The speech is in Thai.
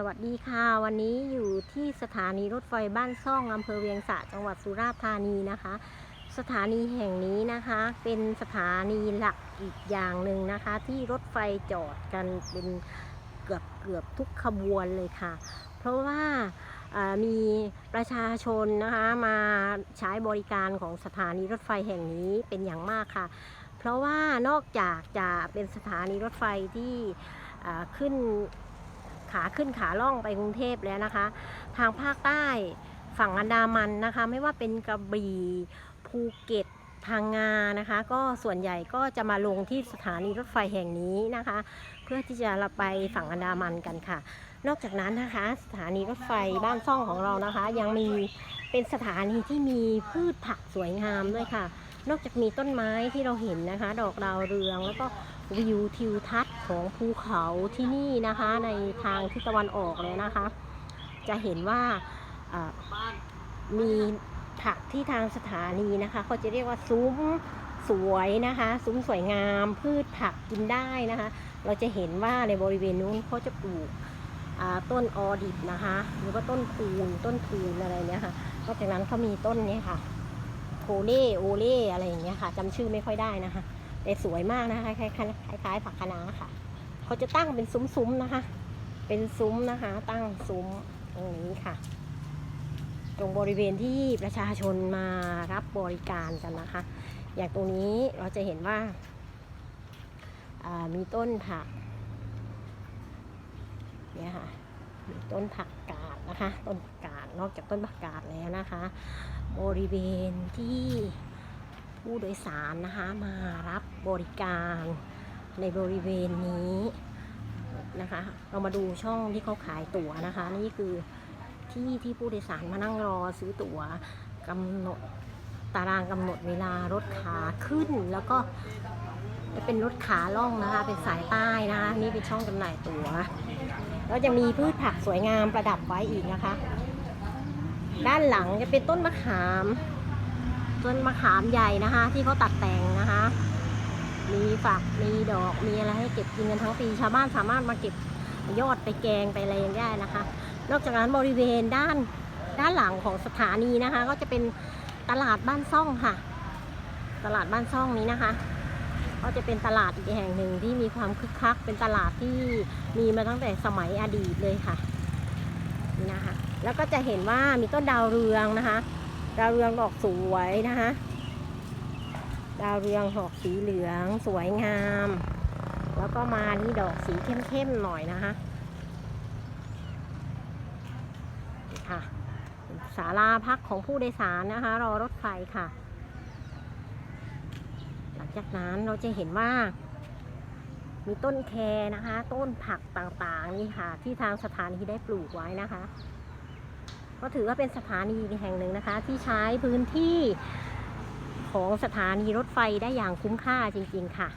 สวัสดีค่ะ วันนี้อยู่ที่สถานีรถไฟบ้านซ่องอำเภอเวียงสะจังหวัดสุราษฎร์ธานีนะคะ สถานีแห่งนี้นะคะ เป็นสถานีหลักอีกอย่างหนึ่งนะคะ ที่รถไฟจอดกันเป็นเกือบเกือบทุกขบวนเลยค่ะ เพราะว่ามีประชาชนนะคะมาใช้บริการของสถานีรถไฟแห่งนี้เป็นอย่างมากค่ะ เพราะว่านอกจากจะเป็นสถานีรถไฟที่ขึ้น ขาขึ้นขาล่องไปกรุงเทพแล้วนะคะ ทางภาคใต้ฝั่งอันดามันนะคะ ไม่ว่าเป็นกระบี่ภูเก็ตพังงานะคะ ก็ส่วนใหญ่ก็จะมาลงที่สถานีรถไฟแห่งนี้นะคะ เพื่อที่จะไปฝั่งอันดามันกันค่ะ นอกจากนั้นนะคะ สถานีรถไฟบ้านซ่องของเรานะคะ ยังมีเป็นสถานีที่มีพืชผักสวยงามด้วยค่ะ นอกจากมีต้นไม้ที่เราเห็นนะคะ ดอกดาวเรืองแล้วก็วิวทิวทัศ ของภูเขาที่นี่นะคะ ในทางทิศตะวันออกเลยนะคะ จะเห็นว่ามีผักที่ทางสถานีนะคะเขาจะเรียกว่าซุ้มสวยนะคะซุ้มสวยงามพืชผักกินได้นะคะ เราจะเห็นว่าในบริเวณนู้นเขาจะปลูกต้นออดิบนะคะหรือว่าต้นคูนต้นทูนอะไรเนี้ยค่ะนอกจากนั้นเขามีต้นเนี้ยค่ะโคเล่โอเล่อะไรอย่างเงี้ยค่ะจำชื่อไม่ค่อยได้นะคะ แต่สวยมากนะคะคล้ายๆคล้ายผักคะน้าค่ะ เขาจะตั้งเป็นซุ้มๆนะคะ เป็นซุ้มนะคะ ตั้งซุ้มตรงนี้ค่ะ ตรงบริเวณที่ประชาชนมารับบริการกันนะคะ อย่างตรงนี้เราจะเห็นว่าามีต้นผักเนี่ยค่ะมีต้นผักกาดนะคะ ต้นผักกาดนอกจากต้นผักกาดแล้วนะคะ บริเวณที่ผู้โดยสารนะคะมารับบริการในบริเวณนี้นะคะ เรามาดูช่องที่เขาขายตั๋วนะคะ นี่คือที่ที่ผู้โดยสารมานั่งรอซื้อตั๋วกำหนดตารางกำหนดเวลารถขาขึ้นแล้วก็จะเป็นรถขาล่องนะคะ เป็นสายใต้นะคะนี่เป็นช่องจำหน่ายตั๋วแล้วจะมีพืชผักสวยงามประดับไว้อีกนะคะ ด้านหลังจะเป็นต้นมะขาม ต้นมะขามใหญ่นะคะ ที่เขาตัดแต่งนะคะ มีฝักมีดอกมีอะไรให้เก็บกินกันทั้งปีชาวบ้านสามารถมาเก็บยอดไปแกงไปอะไรอย่างได้นะคะ นอกจากนั้นบริเวณด้านด้านหลังของสถานีนะคะ ก็จะเป็นตลาดบ้านซ่องค่ะ ตลาดบ้านซ่องนี้นะคะ ก็จะเป็นตลาดอีกแห่งหนึ่งที่มีความคึกคัก เป็นตลาดที่มีมาตั้งแต่สมัยอดีตเลยค่ะนี่นะคะ แล้วก็จะเห็นว่ามีต้นดาวเรืองนะคะ ดาวเรืองดอกสวยนะคะ ดาวเรืองดอกสีเหลือง สวยงาม แล้วก็มานี่ดอกสีเข้มๆหน่อยนะคะนี่ค่ะศาลาพักของผู้โดยสารนะคะ รอรถไฟค่ะ หลังจากนั้นเราจะเห็นว่า มีต้นแคนะคะ ต้นผักต่างๆนี่ค่ะ ที่ทางสถานีได้ปลูกไว้นะคะ ก็ถือว่าเป็นสถานีแห่งหนึ่งนะคะ ที่ใช้พื้นที่ ของสถานีรถไฟได้อย่างคุ้มค่าจริง ๆ ค่ะ